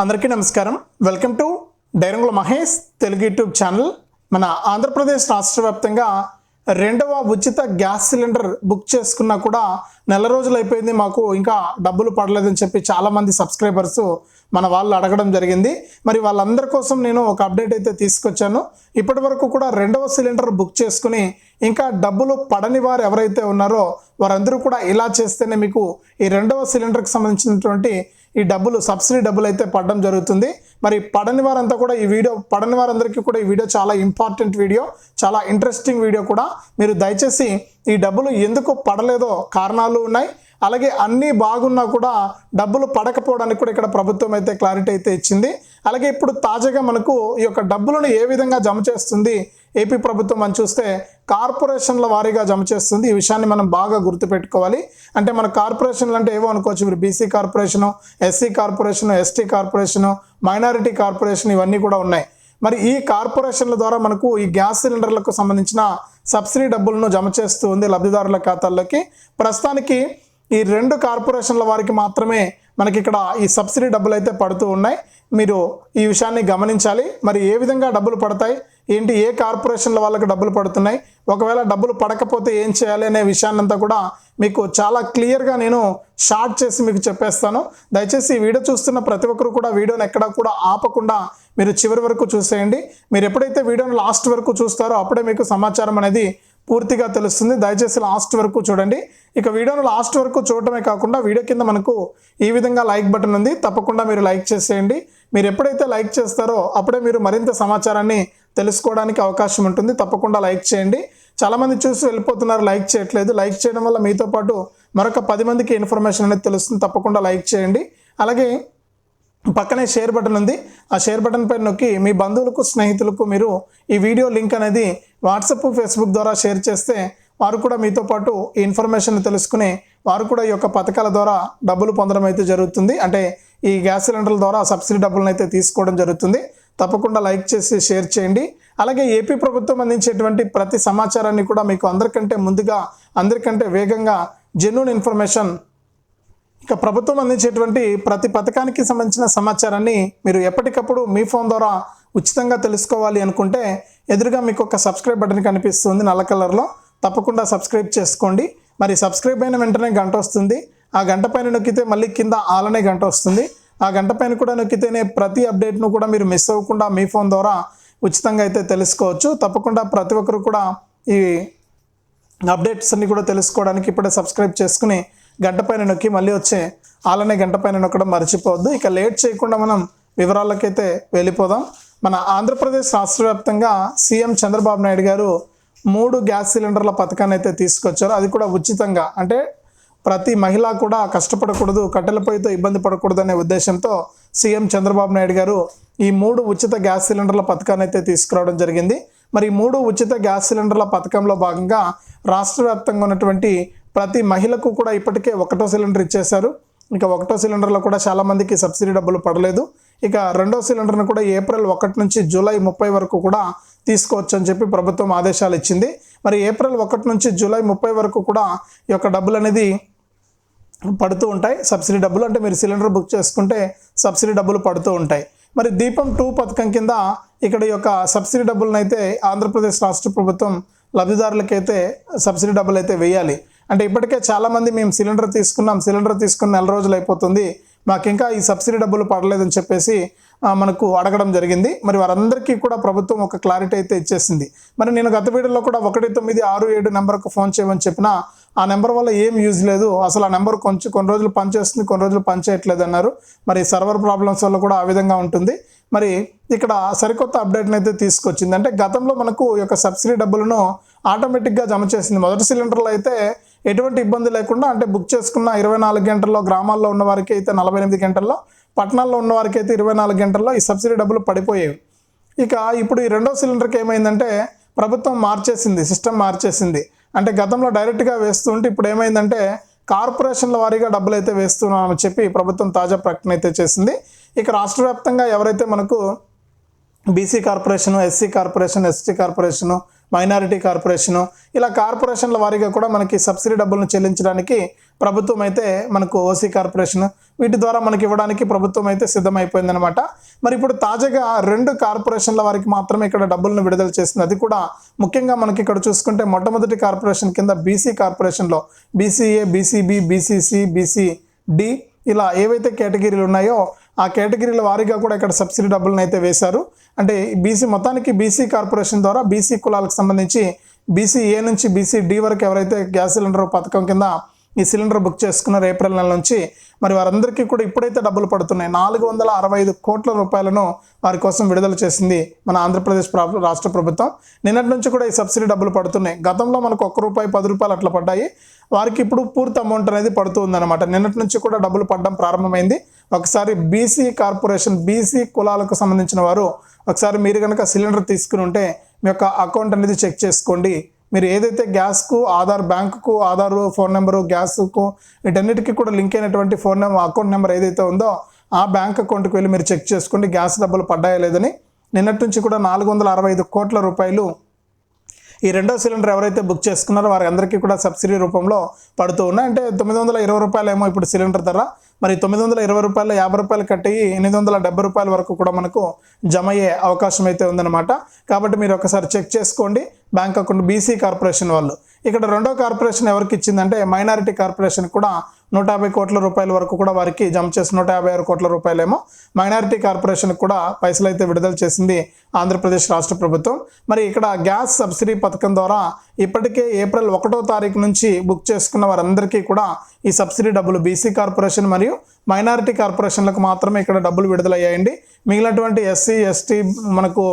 అందరికీ నమస్కారం. Welcome to Dairangula Mahesh Telugu YouTube channel. మన ఆంధ్రప్రదేశ్ రాష్ట్ర వ్యాప్తంగా రెండవ ఉచిత గ్యాస్ సిలిండర్ బుక్ చేసుకున్నా కూడా నెల రోజులు అయిపోయింది మాకు. ఇంకా డబ్బులు పడలేదని చెప్పి చాలామంది సబ్స్క్రైబర్స్ మన వాళ్ళు అడగడం జరిగింది. మరి వాళ్ళందరి కోసం నేను ఒక అప్డేట్ అయితే తీసుకొచ్చాను. ఇప్పటి వరకు కూడా రెండవ సిలిండర్ బుక్ చేసుకుని ఇంకా డబ్బులు పడని వారు ఎవరైతే ఉన్నారో వారందరూ కూడా ఇలా చేస్తేనే మీకు ఈ రెండవ సిలిండర్కి సంబంధించినటువంటి ఈ డబ్బులు సబ్సిడీ డబ్బులు అయితే పడడం జరుగుతుంది. మరి పడని వారంతా కూడా ఈ వీడియో పడని వారందరికీ కూడా ఈ వీడియో చాలా ఇంపార్టెంట్ వీడియో చాలా ఇంట్రెస్టింగ్ వీడియో కూడా. మీరు దయచేసి ఈ డబ్బులు ఎందుకు పడలేదో కారణాలు ఉన్నాయి. అలాగే అన్నీ బాగున్నా కూడా డబ్బులు పడకపోవడానికి కూడా ఇక్కడ ప్రభుత్వం అయితే క్లారిటీ అయితే ఇచ్చింది. అలాగే ఇప్పుడు తాజాగా మనకు ఈ యొక్క డబ్బులను ఏ విధంగా జమ చేస్తుంది ఏపీ ప్రభుత్వం అని చూస్తే కార్పొరేషన్ల వారీగా జమ చేస్తుంది. ఈ విషయాన్ని మనం బాగా గుర్తుపెట్టుకోవాలి. అంటే మన కార్పొరేషన్లు అంటే ఏవో అనుకోవచ్చు. మీరు BC corporation SC corporation ST corporation minority corporation ఇవన్నీ కూడా ఉన్నాయి. మరి ఈ కార్పొరేషన్ల ద్వారా మనకు ఈ గ్యాస్ సిలిండర్లకు సంబంధించిన సబ్సిడీ డబ్బులను జమ చేస్తూ ఉంది లబ్ధిదారుల ఖాతాల్లోకి. ప్రస్తుతానికి ఈ రెండు కార్పొరేషన్ల వారికి మాత్రమే మనకి ఇక్కడ ఈ సబ్సిడీ డబ్బులు అయితే పడుతూ ఉన్నాయి. మీరు ఈ విషయాన్ని గమనించాలి. మరి ఏ విధంగా డబ్బులు పడతాయి? ఏంటి? ఏ కార్పొరేషన్ల వాళ్ళకి డబ్బులు పడుతున్నాయి? ఒకవేళ డబ్బులు పడకపోతే ఏం చేయాలి అనే విషయాన్నంతా కూడా మీకు చాలా క్లియర్గా నేను షార్ట్ చేసి మీకు చెప్పేస్తాను. దయచేసి ఈ వీడియో చూస్తున్న ప్రతి ఒక్కరు కూడా వీడియోని ఎక్కడా కూడా ఆపకుండా మీరు చివరి వరకు చూసేయండి. మీరు ఎప్పుడైతే వీడియోని లాస్ట్ వరకు చూస్తారో అప్పుడే మీకు సమాచారం అనేది పూర్తిగా తెలుస్తుంది. దయచేసి లాస్ట్ వరకు చూడండి. ఇక వీడియోను లాస్ట్ వరకు చూడటమే కాకుండా వీడియో కింద మనకు ఈ విధంగా లైక్ బటన్ ఉంది. తప్పకుండా మీరు లైక్ చేసేయండి. మీరు ఎప్పుడైతే లైక్ చేస్తారో అప్పుడే మీరు మరింత సమాచారాన్ని తెలుసుకోవడానికి అవకాశం ఉంటుంది. తప్పకుండా లైక్ చేయండి. చాలామంది చూసి వెళ్ళిపోతున్నారు లైక్ చేయట్లేదు. లైక్ చేయడం వల్ల మీతో పాటు మరొక పది మందికి ఇన్ఫర్మేషన్ అనేది తెలుస్తుంది. తప్పకుండా లైక్ చేయండి. అలాగే పక్కనే షేర్ బటన్ ఉంది. ఆ షేర్ బటన్ పైన నొక్కి మీ బంధువులకు స్నేహితులకు మీరు ఈ వీడియో లింక్ అనేది వాట్సాప్ ఫేస్బుక్ ద్వారా షేర్ చేస్తే వారు కూడా మీతో పాటు ఈ ఇన్ఫర్మేషన్ తెలుసుకుని వారు కూడా ఈ యొక్క పథకాల ద్వారా డబ్బులు పొందడం అయితే జరుగుతుంది. అంటే ఈ గ్యాస్ సిలిండర్ల ద్వారా సబ్సిడీ డబ్బులను అయితే తీసుకోవడం జరుగుతుంది. తప్పకుండా లైక్ చేసి షేర్ చేయండి. అలాగే ఏపీ ప్రభుత్వం అందించేటువంటి ప్రతి సమాచారాన్ని కూడా మీకు అందరికంటే ముందుగా అందరికంటే వేగంగా జెన్యున్ ఇన్ఫర్మేషన్ ఇక ప్రభుత్వం అందించేటువంటి ప్రతి పథకానికి సంబంధించిన సమాచారాన్ని మీరు ఎప్పటికప్పుడు మీ ఫోన్ ద్వారా ఉచితంగా తెలుసుకోవాలి అనుకుంటే ఎదురుగా మీకు ఒక సబ్స్క్రైబ్ బటన్ కనిపిస్తుంది నల్ల కలర్లో. తప్పకుండా సబ్స్క్రైబ్ చేసుకోండి. మరి సబ్స్క్రైబ్ అయిన వెంటనే గంట వస్తుంది. ఆ గంట పైన నొక్కితే మళ్ళీ కింద ఆలనే గంట వస్తుంది. ఆ గంట పైన కూడా నొక్కితేనే ప్రతి అప్డేట్ను కూడా మీరు మిస్ అవ్వకుండా మీ ఫోన్ ద్వారా ఉచితంగా అయితే తెలుసుకోవచ్చు. తప్పకుండా ప్రతి ఒక్కరు కూడా ఈ అప్డేట్స్ అన్ని కూడా తెలుసుకోవడానికి ఇప్పుడే సబ్స్క్రైబ్ చేసుకుని గంట పైన నొక్కి మళ్ళీ వచ్చే ఆలనే గంట పైన నొక్కడం మర్చిపోవద్దు. ఇక లేట్ చేయకుండా మనం వివరాలకైతే వెళ్ళిపోదాం. మన ఆంధ్రప్రదేశ్ రాష్ట్ర వ్యాప్తంగా సీఎం చంద్రబాబు నాయుడు గారు మూడు గ్యాస్ సిలిండర్ల పథకాన్ని అయితే తీసుకొచ్చారు. అది కూడా ఉచితంగా. అంటే ప్రతి మహిళ కూడా కష్టపడకూడదు కట్టెల పొయ్యితో ఇబ్బంది పడకూడదు అనే ఉద్దేశంతో సీఎం చంద్రబాబు నాయుడు గారు ఈ మూడు ఉచిత గ్యాస్ సిలిండర్ల పథకాన్ని అయితే తీసుకురావడం జరిగింది. మరి మూడు ఉచిత గ్యాస్ సిలిండర్ల పథకంలో భాగంగా రాష్ట్ర వ్యాప్తంగా ఉన్నటువంటి ప్రతి మహిళకు కూడా ఇప్పటికే ఒకటో సిలిండర్ ఇచ్చేశారు. ఇక ఒకటో సిలిండర్లో కూడా చాలామందికి సబ్సిడీ డబ్బులు పడలేదు. ఇక రెండో సిలిండర్ను కూడా ఏప్రిల్ ఒకటి నుంచి జూలై ముప్పై వరకు కూడా తీసుకోవచ్చు అని చెప్పి ప్రభుత్వం ఆదేశాలు ఇచ్చింది. మరి ఏప్రిల్ ఒకటి నుంచి జూలై ముప్పై వరకు కూడా ఈ యొక్క డబ్బులు అనేది పడుతూ ఉంటాయి. సబ్సిడీ డబ్బులు అంటే మీరు సిలిండర్ బుక్ చేసుకుంటే సబ్సిడీ డబ్బులు పడుతూ ఉంటాయి. మరి దీపం టూ పథకం కింద ఇక్కడ ఈ యొక్క సబ్సిడీ డబ్బులను అయితే ఆంధ్రప్రదేశ్ రాష్ట్ర ప్రభుత్వం లబ్ధిదారులకైతే సబ్సిడీ డబ్బులు అయితే వేయాలి. అంటే ఇప్పటికే చాలామంది మేము సిలిండర్ తీసుకున్నాం సిలిండర్ తీసుకున్న నెల రోజులు అయిపోతుంది. మాకు ఇంకా ఈ సబ్సిడీ డబ్బులు పడలేదని చెప్పేసి మనకు అడగడం జరిగింది. మరి వారందరికీ కూడా ప్రభుత్వం ఒక క్లారిటీ అయితే ఇచ్చేసింది. మరి నేను గత వీడియోలో కూడా ఒకటి తొమ్మిది ఆరు ఏడు నెంబర్కు ఫోన్ చేయమని చెప్పిన ఆ నెంబర్ వల్ల ఏం యూజ్ లేదు. అసలు ఆ నెంబర్ కొంచెం కొన్ని రోజులు పనిచేస్తుంది కొన్ని రోజులు పనిచేయట్లేదు అన్నారు. మరి సర్వర్ ప్రాబ్లమ్స్ వల్ల కూడా ఆ విధంగా ఉంటుంది. మరి ఇక్కడ సరికొత్త అప్డేట్ని అయితే తీసుకొచ్చింది. అంటే గతంలో మనకు ఈ యొక్క సబ్సిడీ డబ్బులను ఆటోమేటిక్గా జమ చేసింది. మొదటి సిలిండర్లో అయితే ఎటువంటి ఇబ్బంది లేకుండా అంటే బుక్ చేసుకున్న ఇరవై నాలుగు గంటల్లో గ్రామాల్లో ఉన్న వారికి అయితే నలభై ఎనిమిది గంటల్లో పట్టణాల్లో ఉన్న వారికి అయితే ఇరవై నాలుగు గంటల్లో ఈ సబ్సిడీ డబ్బులు పడిపోయేవి. ఇక ఇప్పుడు ఈ రెండో సిలిండర్కి ఏమైందంటే ప్రభుత్వం మార్చేసింది సిస్టమ్ మార్చేసింది. అంటే గతంలో డైరెక్ట్గా వేస్తుంటే ఇప్పుడు ఏమైందంటే కార్పొరేషన్ల వారీగా డబ్బులు అయితే వేస్తున్నామని చెప్పి ప్రభుత్వం తాజా ప్రకటన అయితే చేసింది. ఇక రాష్ట్ర వ్యాప్తంగా ఎవరైతే మనకు BC corporation SC corporation ST corporation minority corporation. ఇలా కార్పొరేషన్ల వారీగా కూడా మనకి సబ్సిడీ డబ్బులను చెల్లించడానికి ప్రభుత్వం అయితే మనకు ఓసీ కార్పొరేషన్. వీటి ద్వారా మనకి ఇవ్వడానికి ప్రభుత్వం అయితే సిద్ధమైపోయిందనమాట మరి ఇప్పుడు తాజాగా రెండు కార్పొరేషన్ల వారికి మాత్రమే ఇక్కడ డబ్బులను విడుదల చేసింది. అది కూడా ముఖ్యంగా మనకి ఇక్కడ చూసుకుంటే మొట్టమొదటి కార్పొరేషన్ కింద బీసీ కార్పొరేషన్లో BCA BCB BCC BC D ఇలా ఏవైతే కేటగిరీలు ఉన్నాయో ఆ కేటగిరీల వారీగా కూడా ఇక్కడ సబ్సిడీ డబ్బులను అయితే వేశారు. అంటే బీసీ మొత్తానికి బీసీ కార్పొరేషన్ ద్వారా బీసీ కులాలకు సంబంధించి బీసీ ఏ నుంచి బీసీ డి వరకు ఎవరైతే గ్యాస్ సిలిండర్ పథకం కింద ఈ సిలిండర్ బుక్ చేసుకున్నారు ఏప్రిల్ నెల నుంచి. మరి వారందరికీ కూడా ఇప్పుడైతే డబ్బులు పడుతున్నాయి. నాలుగు వందల అరవై ఐదు కోట్ల రూపాయలను వారి కోసం విడుదల చేసింది మన ఆంధ్రప్రదేశ్ రాష్ట్ర ప్రభుత్వం. నిన్నటి నుంచి కూడా ఈ సబ్సిడీ డబ్బులు పడుతున్నాయి. గతంలో మనకు ఒక్క రూపాయి పది రూపాయలు అట్లా పడ్డాయి. వారికి ఇప్పుడు పూర్తి అమౌంట్ అనేది పడుతుందన్నమాట. నిన్నటి నుంచి కూడా డబ్బులు పడడం ప్రారంభమైంది. ఒకసారి బీసీ కార్పొరేషన్ బీసీ కులాలకు సంబంధించిన వారు ఒకసారి మీరు కనుక సిలిండర్ తీసుకుని ఉంటే మీ యొక్క అకౌంట్ అనేది చెక్ చేసుకోండి. మీరు ఏదైతే గ్యాస్కు ఆధార్ బ్యాంకుకు ఆధార్ ఫోన్ నెంబరు గ్యాస్కు వీటన్నిటికీ కూడా లింక్ అయినటువంటి ఫోన్ నెంబర్ అకౌంట్ నెంబర్ ఏదైతే ఉందో ఆ బ్యాంక్ అకౌంట్కి వెళ్ళి మీరు చెక్ చేసుకోండి. గ్యాస్ డబ్బులు పడ్డాయా లేదని. నిన్నటి నుంచి కూడా నాలుగు వందల అరవై ఐదు కోట్ల రూపాయలు ఈ రెండో సిలిండర్ ఎవరైతే బుక్ చేసుకున్నారో వారి అందరికీ కూడా సబ్సిడీ రూపంలో పడుతూ ఉన్నాయి. అంటే తొమ్మిది వందల ఇరవై రూపాయలు ఏమో ఇప్పుడు సిలిండర్ ధర. మరి తొమ్మిది వందల ఇరవై రూపాయలు యాభై రూపాయలు కట్టి ఎనిమిది వందల డెబ్బై రూపాయల వరకు కూడా మనకు జమ అయ్యే అవకాశం అయితే ఉందన్నమాట. కాబట్టి మీరు ఒకసారి చెక్ చేసుకోండి. బ్యాంక్ అకౌంట్ బీసీ కార్పొరేషన్ వాళ్ళు. ఇక్కడ రెండో కార్పొరేషన్ ఎవరికి ఇచ్చిందంటే మైనారిటీ కార్పొరేషన్ కూడా నూట యాభై కోట్ల రూపాయల వరకు కూడా వారికి జమ చేసి నూట యాభై ఆరు కోట్ల రూపాయలేమో మైనారిటీ కార్పొరేషన్ కూడా పైసలు అయితే విడుదల చేసింది ఆంధ్రప్రదేశ్ రాష్ట్ర ప్రభుత్వం. మరి ఇక్కడ గ్యాస్ సబ్సిడీ పథకం ద్వారా ఇప్పటికే ఏప్రిల్ ఒకటో తారీఖు నుంచి బుక్ చేసుకున్న వారందరికీ కూడా ఈ సబ్సిడీ డబ్బులు బీసీ కార్పొరేషన్ మరియు మైనారిటీ కార్పొరేషన్లకు మాత్రమే ఇక్కడ డబ్బులు విడుదలయ్యాయండి. మిగిలినటువంటి ఎస్సీ ఎస్టీ మనకు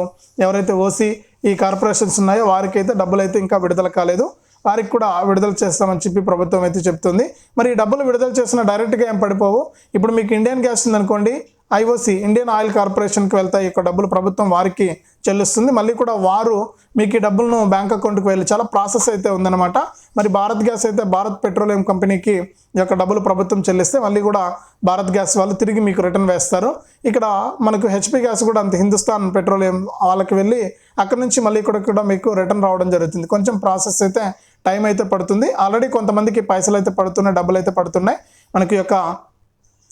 ఎవరైతే ఓసీ ఈ కార్పొరేషన్స్ ఉన్నాయో వారికైతే డబ్బులు అయితే ఇంకా విడుదల కాలేదు. వారికి కూడా విడుదల చేస్తామని చెప్పి ప్రభుత్వం అయితే చెప్తుంది. మరి ఈ డబ్బులు విడుదల చేసిన డైరెక్ట్గా ఏం పడిపోవు? ఇప్పుడు మీకు ఇండియన్ గ్యాస్ ఉందనుకోండి ఐఓసి ఇండియన్ ఆయిల్ కార్పొరేషన్కి వెళ్తాయి ఈ యొక్క డబ్బులు ప్రభుత్వం వారికి చెల్లిస్తుంది. మళ్ళీ కూడా వారు మీకు ఈ డబ్బులను బ్యాంక్ అకౌంట్కి వెళ్ళి చాలా ప్రాసెస్ అయితే ఉందన్నమాట. మరి భారత్ గ్యాస్ అయితే భారత్ పెట్రోలియం కంపెనీకి ఈ యొక్క డబ్బులు ప్రభుత్వం చెల్లిస్తే మళ్ళీ కూడా భారత్ గ్యాస్ వాళ్ళు తిరిగి మీకు రిటర్న్ వేస్తారు. ఇక్కడ మనకు హెచ్పి గ్యాస్ కూడా అంత హిందుస్థాన్ పెట్రోలియం వాళ్ళకి వెళ్ళి అక్కడ నుంచి మళ్ళీ ఇక్కడ కూడా మీకు రిటర్న్ రావడం జరుగుతుంది. కొంచెం ప్రాసెస్ అయితే టైం అయితే పడుతుంది. ఆల్రెడీ కొంతమందికి పైసలు అయితే పడుతున్నాయి డబ్బులు అయితే పడుతున్నాయి. మనకి యొక్క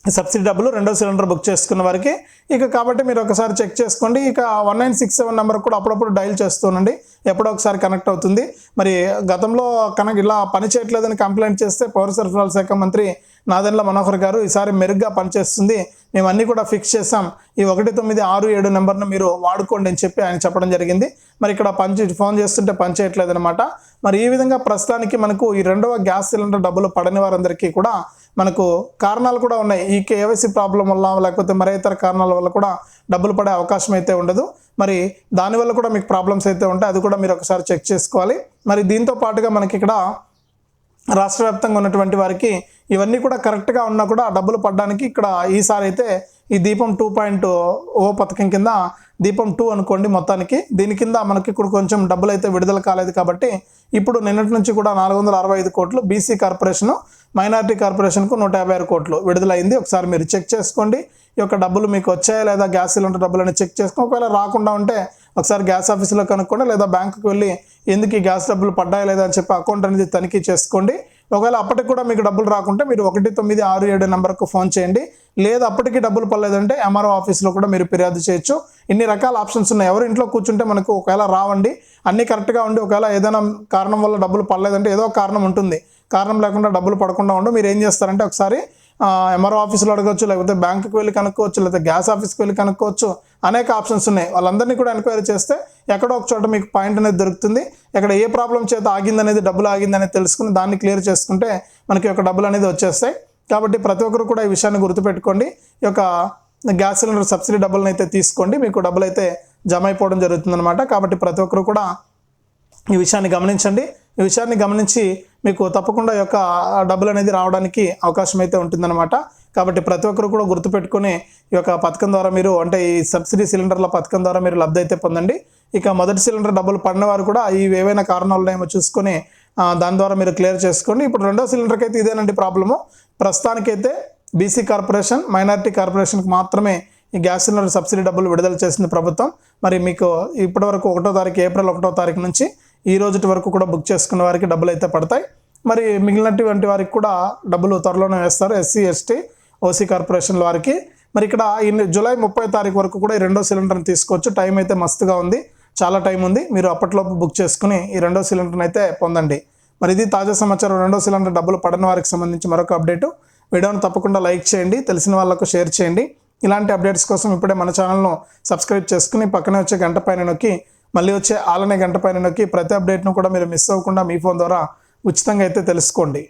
సబ్సిడీ డబ్బులు రెండో సిలిండర్ బుక్ చేసుకున్న వారికి ఇక కాబట్టి మీరు ఒకసారి చెక్ చేసుకోండి. ఇక one nine six seven number కూడా అప్పుడప్పుడు డైల్ చేస్తూనండి. ఎప్పుడో ఒకసారి కనెక్ట్ అవుతుంది. మరి గతంలో కనెక్ట్ ఇలా పని చేయట్లేదని కంప్లైంట్ చేస్తే పౌర సరఫరాల శాఖ మంత్రి నాదెండ్ల మనోహర్ గారు ఈసారి మెరుగ్గా పనిచేస్తుంది. మేము అన్నీ కూడా ఫిక్స్ చేసాం ఈ ఒకటి తొమ్మిది ఆరు ఏడు నెంబర్ను మీరు వాడుకోండి అని చెప్పి ఆయన చెప్పడం జరిగింది. మరి ఇక్కడ పని ఫోన్ చేస్తుంటే పని అనమాట మరి ఈ విధంగా ప్రస్తుతానికి మనకు ఈ రెండవ గ్యాస్ సిలిండర్ డబ్బులు పడని వారందరికీ కూడా మనకు కారణాలు కూడా ఉన్నాయి. ఈ కేవైసీ ప్రాబ్లం వల్ల లేకపోతే మరే ఇతర కారణాల వల్ల కూడా డబ్బులు పడే అవకాశం అయితే ఉండదు. మరి దానివల్ల కూడా మీకు ప్రాబ్లమ్స్ అయితే ఉంటాయి. అది కూడా మీరు ఒకసారి చెక్ చేసుకోవాలి. మరి దీంతో పాటుగా మనకి ఇక్కడ రాష్ట్ర వ్యాప్తంగా ఉన్నటువంటి వారికి ఇవన్నీ కూడా కరెక్ట్గా ఉన్నా కూడా డబ్బులు పడడానికి ఇక్కడ ఈసారి అయితే ఈ దీపం టూ పాయింట్ ఓ పథకం కింద దీపం టూ అనుకోండి మొత్తానికి. దీని కింద మనకి ఇప్పుడు కొంచెం డబ్బులు అయితే విడుదల కాలేదు కాబట్టి ఇప్పుడు నిన్నటి నుంచి కూడా నాలుగు వందల అరవై ఐదు కోట్లు బీసీ కార్పొరేషన్ మైనారిటీ కార్పొరేషన్కు నూట యాభై ఆరు కోట్లు విడుదలైంది. ఒకసారి మీరు చెక్ చేసుకోండి. ఈ యొక్క డబ్బులు మీకు వచ్చాయా లేదా గ్యాస్ సిలిండర్ డబ్బులు అని చెక్ చేసుకోండి ఒకవేళ రాకుండా ఉంటే ఒకసారి గ్యాస్ ఆఫీసులో కనుక్కోండి లేదా బ్యాంకుకి వెళ్ళి ఎందుకు ఈ గ్యాస్ డబ్బులు పడ్డాయా లేదా అని చెప్పి అకౌంట్ అనేది తనిఖీ చేసుకోండి. ఒకవేళ అప్పటికి కూడా మీకు డబ్బులు రాకుంటే మీరు ఒకటి తొమ్మిది ఆరు ఏడు నెంబర్కు ఫోన్ చేయండి. లేదు అప్పటికి డబ్బులు పడలేదంటే ఎంఆర్ఓ ఆఫీస్లో కూడా మీరు ఫిర్యాదు చేయొచ్చు. ఇన్ని రకాల ఆప్షన్స్ ఉన్నాయి. ఎవరు ఇంట్లో కూర్చుంటే మనకు ఒకవేళ రావండి. అన్నీ కరెక్ట్గా ఉండి ఒకవేళ ఏదైనా కారణం వల్ల డబ్బులు పడలేదంటే ఏదో కారణం ఉంటుంది. కారణం లేకుండా డబ్బులు పడకుండా ఉండు. మీరు ఏం చేస్తారంటే ఒకసారి ఎంఆర్ఓ ఆఫీస్లో అడగవచ్చు లేకపోతే బ్యాంకుకి వెళ్ళి కనుక్కోవచ్చు లేకపోతే గ్యాస్ ఆఫీస్కి వెళ్ళి కనుక్కోవచ్చు. అనేక ఆప్షన్స్ ఉన్నాయి. వాళ్ళందరినీ కూడా ఎంక్వైరీ చేస్తే ఎక్కడో ఒక చోట మీకు పాయింట్ అనేది దొరుకుతుంది. ఎక్కడ ఏ ప్రాబ్లం చేత ఆగింది అనేది డబ్బులు ఆగింది అనేది తెలుసుకుని దాన్ని క్లియర్ చేసుకుంటే మనకి ఒక డబ్బులు అనేది వచ్చేస్తాయి. కాబట్టి ప్రతి ఒక్కరు కూడా ఈ విషయాన్ని గుర్తుపెట్టుకోండి. ఈ యొక్క గ్యాస్ సిలిండర్ సబ్సిడీ డబ్బులను అయితే తీసుకోండి. మీకు డబ్బులు అయితే జమ అయిపోవడం జరుగుతుందన్నమాట. కాబట్టి ప్రతి ఒక్కరు కూడా ఈ విషయాన్ని గమనించండి. ఈ విషయాన్ని గమనించి మీకు తప్పకుండా యొక్క డబ్బులు అనేది రావడానికి అవకాశం అయితే ఉంటుందన్నమాట. కాబట్టి ప్రతి ఒక్కరు కూడా గుర్తుపెట్టుకుని ఈ యొక్క పథకం ద్వారా మీరు అంటే ఈ సబ్సిడీ సిలిండర్ల పథకం ద్వారా మీరు లబ్ధి అయితే పొందండి. ఇక మొదటి సిలిండర్ డబ్బులు పడిన వారు కూడా ఈ ఏవైనా కారణాలు ఉన్నాయేమో చూసుకొని దాని ద్వారా మీరు క్లియర్ చేసుకోండి. ఇప్పుడు రెండో సిలిండర్కి అయితే ఇదేనండి ప్రాబ్లము. ప్రస్తుతానికైతే బీసీ కార్పొరేషన్ మైనారిటీ కార్పొరేషన్కి మాత్రమే ఈ గ్యాస్ సిలిండర్ సబ్సిడీ డబ్బులు విడుదల చేసింది ప్రభుత్వం. మరి మీకు ఇప్పటివరకు ఒకటో తారీఖు ఏప్రిల్ ఒకటో తారీఖు నుంచి ఈ రోజుటి వరకు కూడా బుక్ చేసుకున్న వారికి డబ్బులు అయితే పడతాయి. మరి మిగిలినటువంటి వారికి కూడా డబ్బులు త్వరలోనే వేస్తారు ఎస్సీ ఎస్టీ ఓసీ కార్పొరేషన్ల వారికి. మరి ఇక్కడ ఈ జూలై ముప్పై తారీఖు వరకు కూడా ఈ రెండో సిలిండర్ని తీసుకోవచ్చు. టైం అయితే మస్తుగా ఉంది. చాలా టైం ఉంది. మీరు అప్పట్లోపు బుక్ చేసుకుని ఈ రెండో సిలిండర్ని అయితే పొందండి. మరి ఇది తాజా సమాచారం. రెండో సిలిండర్ డబ్బులు పడని వారికి సంబంధించి మరొక అప్డేటు. వీడియోను తప్పకుండా లైక్ చేయండి. తెలిసిన వాళ్ళకు షేర్ చేయండి. ఇలాంటి అప్డేట్స్ కోసం ఇప్పుడే మన ఛానల్ను సబ్స్క్రైబ్ చేసుకుని పక్కనే వచ్చే గంట పైన నొక్కి మళ్ళీ వచ్చే ఆలనే గంట పైన నొక్కి ప్రతి అప్డేట్ను కూడా మీరు మిస్ అవ్వకుండా మీ ఫోన్ ద్వారా ఉచితంగా అయితే తెలుసుకోండి.